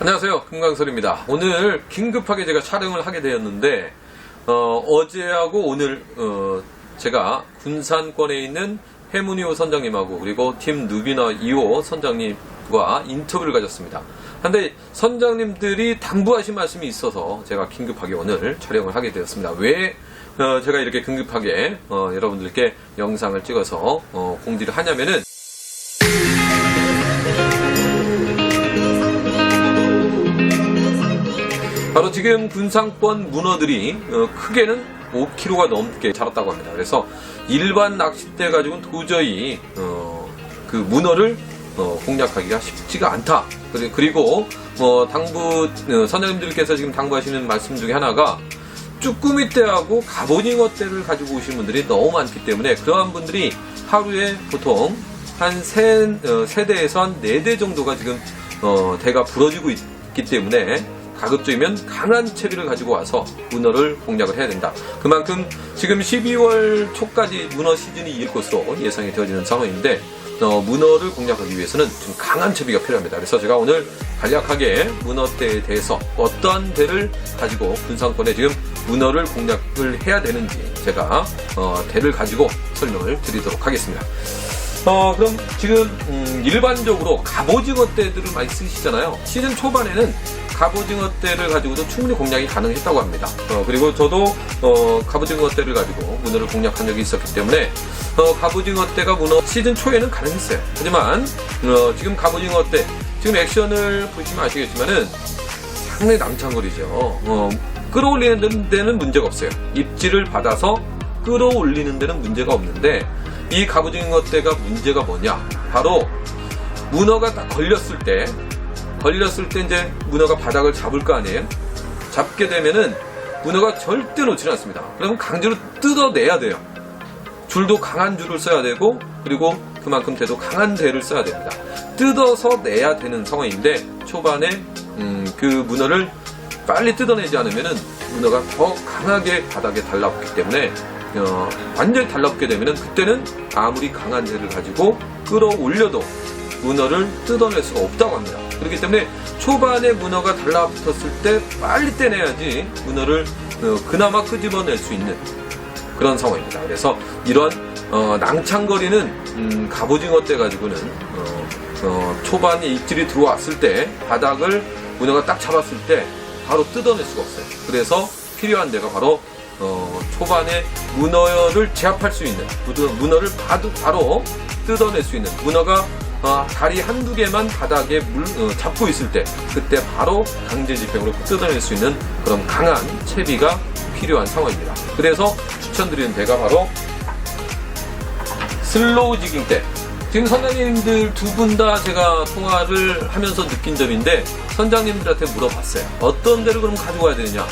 안녕하세요. 금강설입니다. 오늘 긴급하게 제가 촬영을 하게 되었는데, 어, 제하고 오늘, 어, 제가 군산권에 있는 해문이호 선장님하고 그리고 팀 누비너 2호 선장님과 인터뷰를 가졌습니다. 근데 선장님들이 당부하신 말씀이 있어서 제가 긴급하게 오늘 촬영을 하게 되었습니다. 왜 어, 제가 이렇게 긴급하게 어, 여러분들께 영상을 찍어서 어, 공지를 하냐면은 지금 군상권 문어들이 어, 크게는 5kg가 넘게 자랐다고 합니다. 그래서 일반 낚싯대 가지고는 도저히 어, 그 문어를 어, 공략하기가 쉽지가 않다. 그리- 그리고 뭐 당부 어, 선장님들께서 지금 당부하시는 말씀 중에 하나가 쭈꾸미 떼하고 갑오징어 떼를 가지고 오신 분들이 너무 많기 때문에 그러한 분들이 하루에 보통 한 세, 어, 세 대에서 한 네 대 정도가 지금 어, 대가 부러지고 있기 때문에 가급적이면 강한 채비를 가지고 와서 문어를 공략을 해야 된다. 그만큼 지금 12월 초까지 문어 시즌이 이을 것으로 예상이 되어지는 상황인데 어, 문어를 공략하기 위해서는 좀 강한 채비가 필요합니다. 그래서 제가 오늘 간략하게 문어대에 대해서 어떠한 대를 가지고 군상권에 지금 문어를 공략을 해야 되는지 제가 어, 대를 가지고 설명을 드리도록 하겠습니다. 어, 그럼 지금 음, 일반적으로 갑오징어 떼들을 많이 쓰시잖아요. 시즌 초반에는 갑오징어 떼를 가지고도 충분히 공략이 가능했다고 합니다. 어, 그리고 저도 어, 갑오징어 떼를 가지고 문어를 공략한 적이 있었기 때문에 어, 갑오징어 떼가 문어 시즌 초에는 가능했어요. 하지만 어, 지금 갑오징어 떼 지금 액션을 보시면 아시겠지만은 상당히 낭창거리죠. 어, 끌어올리는 데는 문제가 없어요. 입질을 받아서 끌어올리는 데는 문제가 없는데 이 갑오징어 떼가 문제가 뭐냐? 바로 문어가 딱 걸렸을 때 걸렸을 때 이제 문어가 바닥을 잡을 거 아니에요? 잡게 되면은 문어가 절대 놓지 않습니다. 그러면 강제로 뜯어내야 돼요. 줄도 강한 줄을 써야 되고 그리고 그만큼 대도 강한 대를 써야 됩니다. 뜯어서 내야 되는 상황인데 초반에 음, 그 문어를 빨리 뜯어내지 않으면은 문어가 더 강하게 바닥에 달라붙기 때문에 어, 완전히 달라붙게 되면은 그때는 아무리 강한 대를 가지고 끌어올려도 문어를 뜯어낼 수가 없다고 합니다. 그렇기 때문에 초반에 문어가 달라붙었을 때 빨리 떼내야지 문어를 어, 그나마 끄집어낼 수 있는 그런 상황입니다. 그래서 이런 어, 낭창거리는 음, 갑오징어 때 가지고는 어, 어, 초반에 입질이 들어왔을 때 바닥을 문어가 딱 잡았을 때 바로 뜯어낼 수가 없어요. 그래서 필요한 데가 바로 어, 초반에 문어를 제압할 수 있는 문어- 문어를 바로 뜯어낼 수 있는 문어가 어, 다리 한두 개만 바닥에 물, 어, 잡고 있을 때 그때 바로 강제 집행으로 뜯어낼 수 있는 그런 강한 채비가 필요한 상황입니다. 그래서 추천드리는 대가 바로 슬로우 지깅 때. 지금 선장님들 두 분 다 제가 통화를 하면서 느낀 점인데 선장님들한테 물어봤어요. 어떤 대를 그럼 가지고 와야 되느냐?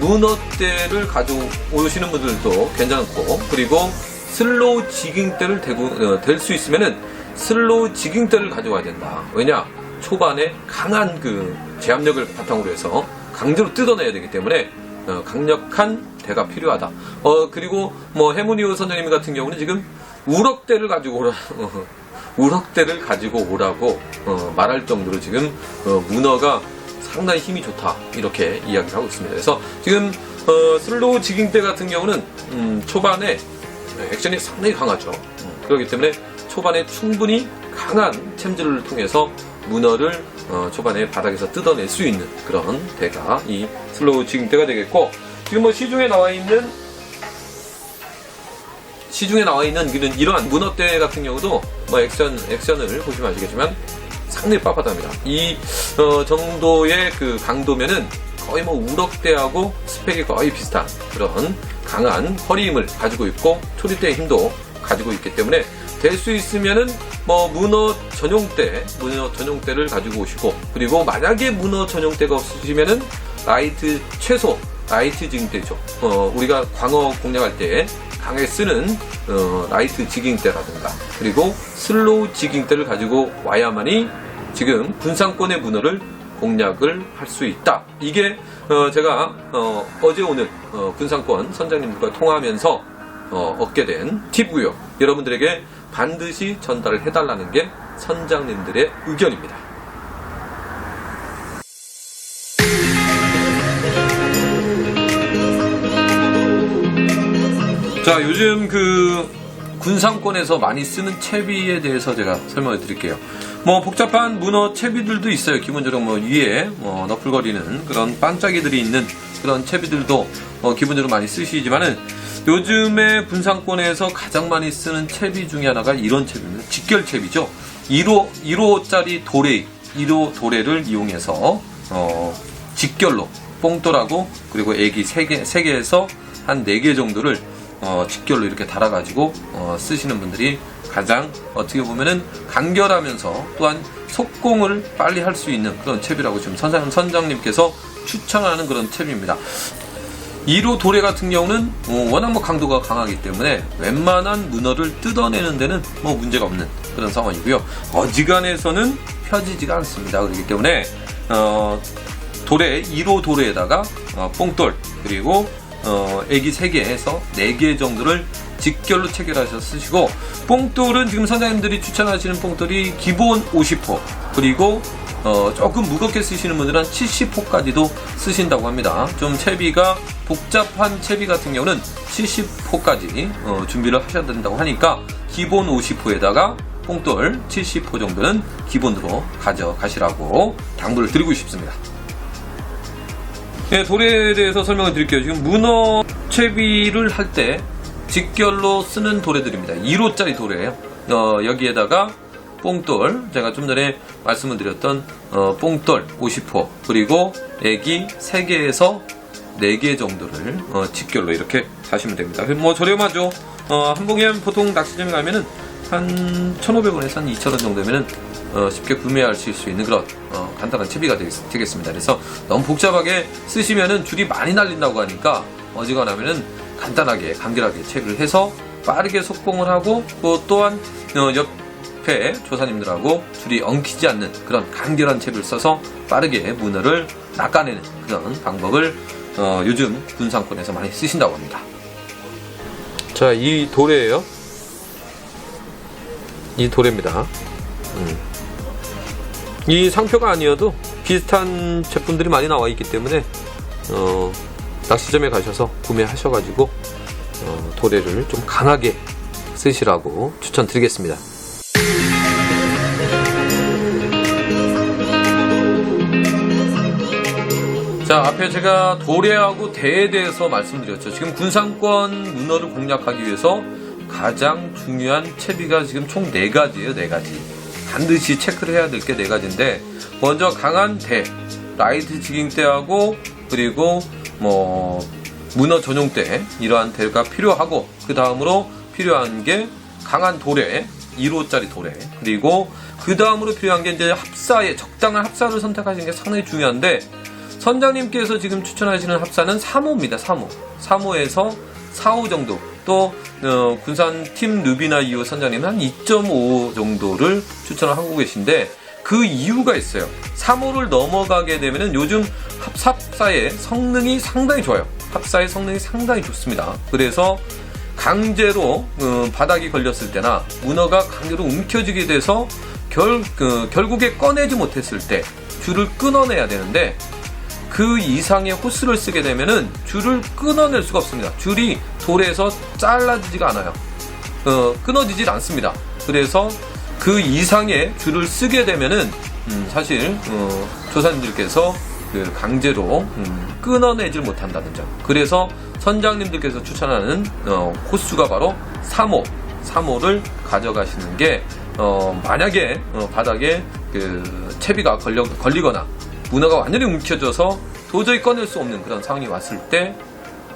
문어대를 가져오시는 분들도 괜찮고 그리고 슬로우 지깅대를 어, 될수 있으면은 슬로우 지깅대를 가져와야 된다. 왜냐? 초반에 강한 그 제압력을 바탕으로 해서 강제로 뜯어내야 되기 때문에 어, 강력한 대가 필요하다. 어, 그리고 뭐 해문이호 선생님 같은 경우는 지금 우럭대를 가지고 오라, 어, 우럭대를 가지고 오라고 어, 말할 정도로 지금 어, 문어가 상당히 힘이 좋다 이렇게 이야기를 하고 있습니다. 그래서 지금 어, 슬로우 지깅대 같은 경우는 음, 초반에 액션이 상당히 강하죠. 음, 그렇기 때문에 초반에 충분히 강한 챔질을 통해서 문어를 어, 초반에 바닥에서 뜯어낼 수 있는 그런 대가 이 슬로우 지깅대가 되겠고 지금 뭐 시중에 나와 있는 시중에 나와 있는 이런 이러한 문어대 같은 경우도 뭐 액션 액션을 보시면 아시겠지만 상당히 빳빳합니다. 이 어, 정도의 그 강도면은 거의 뭐 우럭대하고 스펙이 거의 비슷한 그런 강한 허리 힘을 가지고 있고 초리대의 힘도 가지고 있기 때문에 될 수 있으면은 뭐 문어 전용대, 문어 전용대를 가지고 오시고 그리고 만약에 문어 전용대가 없으시면은 라이트 최소 라이트 지깅대죠. 어, 우리가 광어 공략할 때 강에 쓰는 어, 라이트 지깅대라든가 그리고 슬로우 지깅대를 가지고 와야만이 지금 군상권의 문어를 공략을 할 수 있다. 이게 어, 제가 어, 제 오늘 어, 군상권 선장님들과 통화하면서 어, 얻게 된 팁이고요. 여러분들에게 반드시 전달을 해달라는 게 선장님들의 의견입니다. 자, 요즘 그 군상권에서 많이 쓰는 채비에 대해서 제가 설명을 드릴게요. 뭐 복잡한 문어 채비들도 있어요. 기본적으로 뭐 위에 뭐 너풀거리는 그런 반짝이들이 있는 그런 채비들도 어 기본적으로 많이 쓰시지만은 요즘에 군상권에서 가장 많이 쓰는 채비 중에 하나가 이런 채비입니다. 직결 채비죠. 1호 1호짜리 도래 1호 도래를 이용해서 어, 직결로 뽕돌하고 그리고 애기 3개, 3개에서 한 4개 정도를 어, 직결로 이렇게 달아가지고 어, 쓰시는 분들이 가장 어떻게 보면은 간결하면서 또한 속공을 빨리 할 수 있는 그런 채비라고 지금 선장, 선장님께서 추천하는 그런 채비입니다. 2로 도래 같은 경우는 어, 워낙 뭐 강도가 강하기 때문에 웬만한 문어를 뜯어내는 데는 뭐 문제가 없는 그런 상황이고요. 어지간해서는 펴지지가 않습니다. 그렇기 때문에 어, 도래 2로 도래에다가 어, 뽕돌 그리고 어, 애기 3개 해서 4개 정도를 직결로 체결하셔서 쓰시고 뽕돌은 지금 선생님들이 추천하시는 뽕돌이 기본 50호 그리고 어, 조금 무겁게 쓰시는 분들은 70호까지도 쓰신다고 합니다. 좀 채비가 복잡한 채비 같은 경우는 70호까지 어, 준비를 하셔야 된다고 하니까 기본 50호에다가 뽕돌 70호 정도는 기본으로 가져가시라고 당부를 드리고 싶습니다. 네, 도래에 대해서 설명을 드릴게요. 지금 문어 채비를 할 때 직결로 쓰는 도래들입니다. 2호짜리 도래예요. 어, 여기에다가 뽕돌, 제가 좀 전에 말씀을 드렸던 어, 뽕돌 50호, 그리고 애기 3개에서 4개 정도를 어, 직결로 이렇게 사시면 됩니다. 뭐 저렴하죠. 어, 한봉현 보통 낚시점에 가면은 한 1,500원에서 한 2,000원 정도면은 어, 쉽게 구매하실 수 있는 그런 어, 간단한 채비가 되겠, 습니다 그래서 너무 복잡하게 쓰시면은 줄이 많이 날린다고 하니까 어지간하면은 간단하게 간결하게 채비를 해서 빠르게 속공을 하고 또 또한 어, 옆 에 조사님들하고 줄이 엉키지 않는 그런 간결한 채비를 써서 빠르게 문어를 낚아내는 그런 방법을 어, 요즘 군상권에서 많이 쓰신다고 합니다. 자, 이 도래예요. 이 도래입니다. 이 상표가 아니어도 비슷한 제품들이 많이 나와 있기 때문에 어, 낚시점에 가셔서 구매하셔가지고 어, 도래를 좀 강하게 쓰시라고 추천드리겠습니다. 자, 앞에 제가 도래하고 대에 대해서 말씀드렸죠. 지금 군상권 문어를 공략하기 위해서 가장 중요한 채비가 지금 총 4가지예요, 4가지. 반드시 체크를 해야 될 게 4가지인데, 먼저 강한 대, 라이트 지깅대하고, 그리고 뭐, 문어 전용대, 이러한 대가 필요하고, 그 다음으로 필요한 게 강한 도래, 1호짜리 도래, 그리고 그 다음으로 필요한 게 이제 합사에, 적당한 합사를 선택하시는 게 상당히 중요한데, 선장님께서 지금 추천하시는 합사는 3호입니다. 3호. 3호에서 4호 정도. 또 어, 군산 팀 루비나 2호 선장님은 한 2.5 정도를 추천을 하고 계신데 그 이유가 있어요. 3호를 넘어가게 되면은 요즘 합사의 성능이 상당히 좋아요. 합사의 성능이 상당히 좋습니다. 그래서 강제로 어, 바닥이 걸렸을 때나 문어가 강제로 움켜쥐게 돼서 결, 그, 결국에 꺼내지 못했을 때 줄을 끊어내야 되는데 그 이상의 호스를 쓰게 되면은 줄을 끊어낼 수가 없습니다. 줄이 돌에서 잘라지지가 않아요. 어, 끊어지질 않습니다. 그래서 그 이상의 줄을 쓰게 되면은 음, 사실 어, 조사님들께서 그 강제로 음, 끊어내질 못한다는 점. 그래서 선장님들께서 추천하는 어, 호수가 바로 3호, 3호를 가져가시는 게 어, 만약에 어, 바닥에 그 채비가 걸려, 걸리거나 문어가 완전히 움켜져서 도저히 꺼낼 수 없는 그런 상황이 왔을 때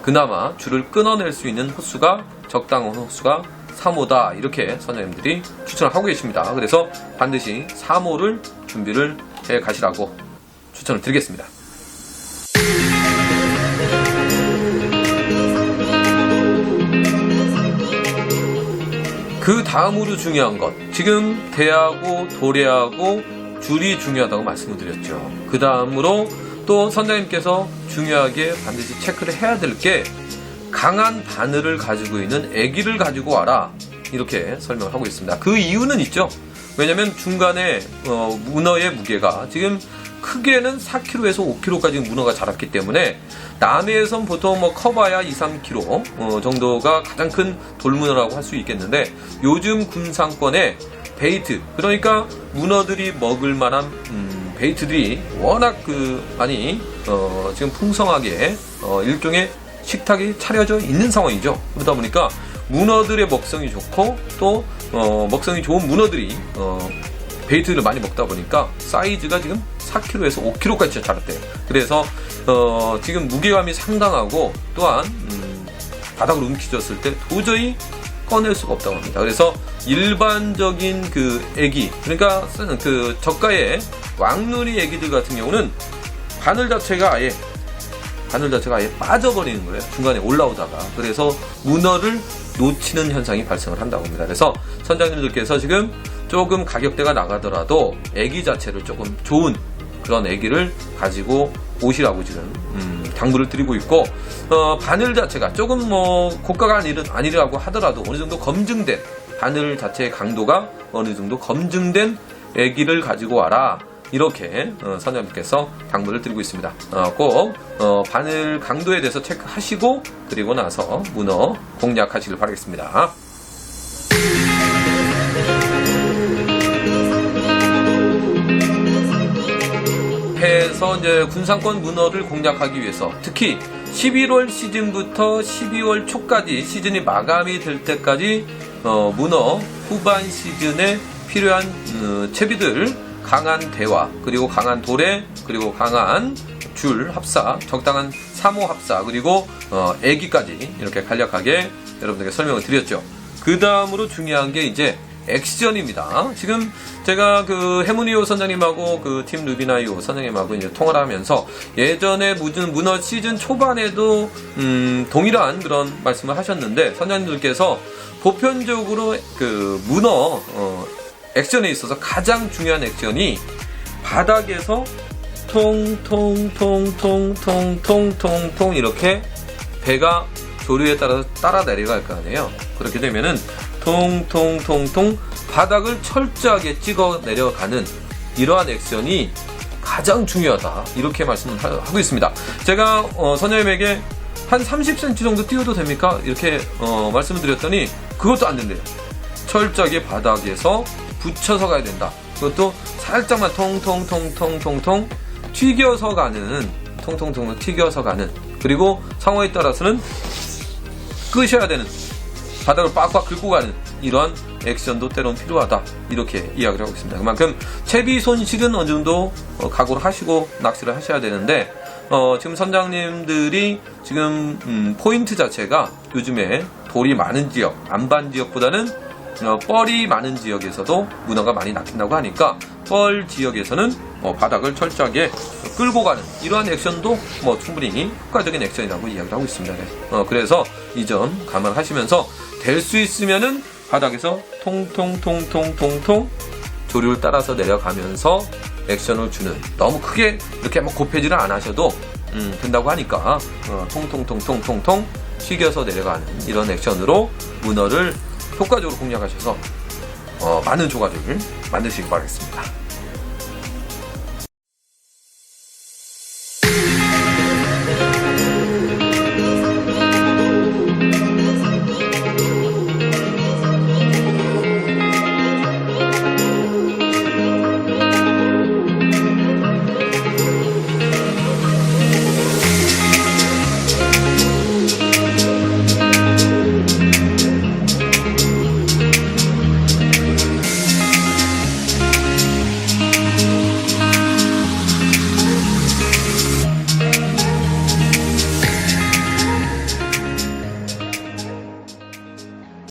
그나마 줄을 끊어낼 수 있는 호수가 적당한 호수가 3호다 이렇게 선생님들이 추천을 하고 계십니다. 그래서 반드시 3호를 준비를 해 가시라고 추천을 드리겠습니다. 그 다음으로 중요한 것 지금 대하고 도래하고 줄이 중요하다고 말씀을 드렸죠. 그 다음으로 또 선장님께서 중요하게 반드시 체크를 해야 될 게 강한 바늘을 가지고 있는 애기를 가지고 와라 이렇게 설명을 하고 있습니다. 그 이유는 있죠. 왜냐하면 중간에 어, 문어의 무게가 지금 크게는 4kg에서 5kg까지 문어가 자랐기 때문에 남해에선 보통 뭐 커봐야 2, 3kg 어, 정도가 가장 큰 돌문어라고 할 수 있겠는데 요즘 군상권에 베이트 그러니까 문어들이 먹을 만한 음, 베이트들이 워낙 그 많이 어, 지금 풍성하게 어, 일종의 식탁이 차려져 있는 상황이죠. 그러다 보니까 문어들의 먹성이 좋고 또 어, 먹성이 좋은 문어들이 어, 베이트를 많이 먹다 보니까 사이즈가 지금 4kg에서 5kg까지 자랐대요. 그래서 어, 지금 무게감이 상당하고 또한 음, 바닥을 움켜쥐었을 때 도저히 꺼낼 수가 없다고 합니다. 그래서 일반적인 그 애기 그러니까 그 저가의 왕눈이 애기들 같은 경우는 바늘 자체가 아예 바늘 자체가 아예 빠져버리는 거예요. 중간에 올라오다가. 그래서 문어를 놓치는 현상이 발생을 한다고 합니다. 그래서 선장님들께서 지금 조금 가격대가 나가더라도 애기 자체를 조금 좋은 그런 애기를 가지고 오시라고 지금 음, 당부를 드리고 있고 어, 바늘 자체가 조금 뭐 고가가 아니라, 아니라고 하더라도 어느 정도 검증된 바늘 자체의 강도가 어느 정도 검증된 애기를 가지고 와라 이렇게 어, 선생님께서 당부를 드리고 있습니다. 어, 꼭 어, 바늘 강도에 대해서 체크하시고 그리고 나서 문어 공략하시길 바라겠습니다. 해서 이제 군상권 문어를 공략하기 위해서 특히 11월 시즌부터 12월 초까지 시즌이 마감이 될 때까지 어, 문어 후반 시즌에 필요한 어, 채비들 강한 대화 그리고 강한 도래 그리고 강한 줄 합사 적당한 사모 합사 그리고 어, 애기까지 이렇게 간략하게 여러분들께 설명을 드렸죠. 그 다음으로 중요한 게 이제 액션입니다. 지금 제가 그 해문이오 선장님하고 그 팀 루비나이오 선장님하고 이제 통화를 하면서 예전에 무슨 문어 시즌 초반에도 음 동일한 그런 말씀을 하셨는데 선장님들께서 보편적으로 그 문어 어 액션에 있어서 가장 중요한 액션이 바닥에서 통통통통통통통 이렇게 배가 조류에 따라서 따라 내려갈 거 아니에요. 그렇게 되면은 통통통통 바닥을 철저하게 찍어 내려가는 이러한 액션이 가장 중요하다. 이렇게 말씀을 하- 하고 있습니다. 제가 어, 선생님에게 한 30cm 정도 띄워도 됩니까? 이렇게 어, 말씀을 드렸더니 그것도 안 된대요. 철저하게 바닥에서 붙여서 가야 된다. 그것도 살짝만 통통통통통통 튀겨서 가는 통통통 튀겨서 가는 그리고 상황에 따라서는 끄셔야 되는 바닥을 빡빡 긁고 가는 이러한 액션도 때론 필요하다 이렇게 이야기를 하고 있습니다. 그만큼 채비 손실은 어느 정도 어, 각오를 하시고 낚시를 하셔야 되는데 어, 지금 선장님들이 지금 음, 포인트 자체가 요즘에 돌이 많은 지역, 안반 지역보다는 어, 뻘이 많은 지역에서도 문어가 많이 낚인다고 하니까 뻘 지역에서는 어, 바닥을 철저하게 끌고 가는 이러한 액션도 뭐 충분히 효과적인 액션이라고 이야기를 하고 있습니다. 네. 어, 그래서 이 점 감안하시면서 될 수 있으면은 바닥에서 통통통통통통 조류를 따라서 내려가면서 액션을 주는 너무 크게 이렇게 막 곱해지를 안 하셔도 음, 된다고 하니까 어, 통통통통통통 튀겨서 내려가는 이런 액션으로 문어를 효과적으로 공략하셔서 어, 많은 조가들을 만드시기 바라겠습니다.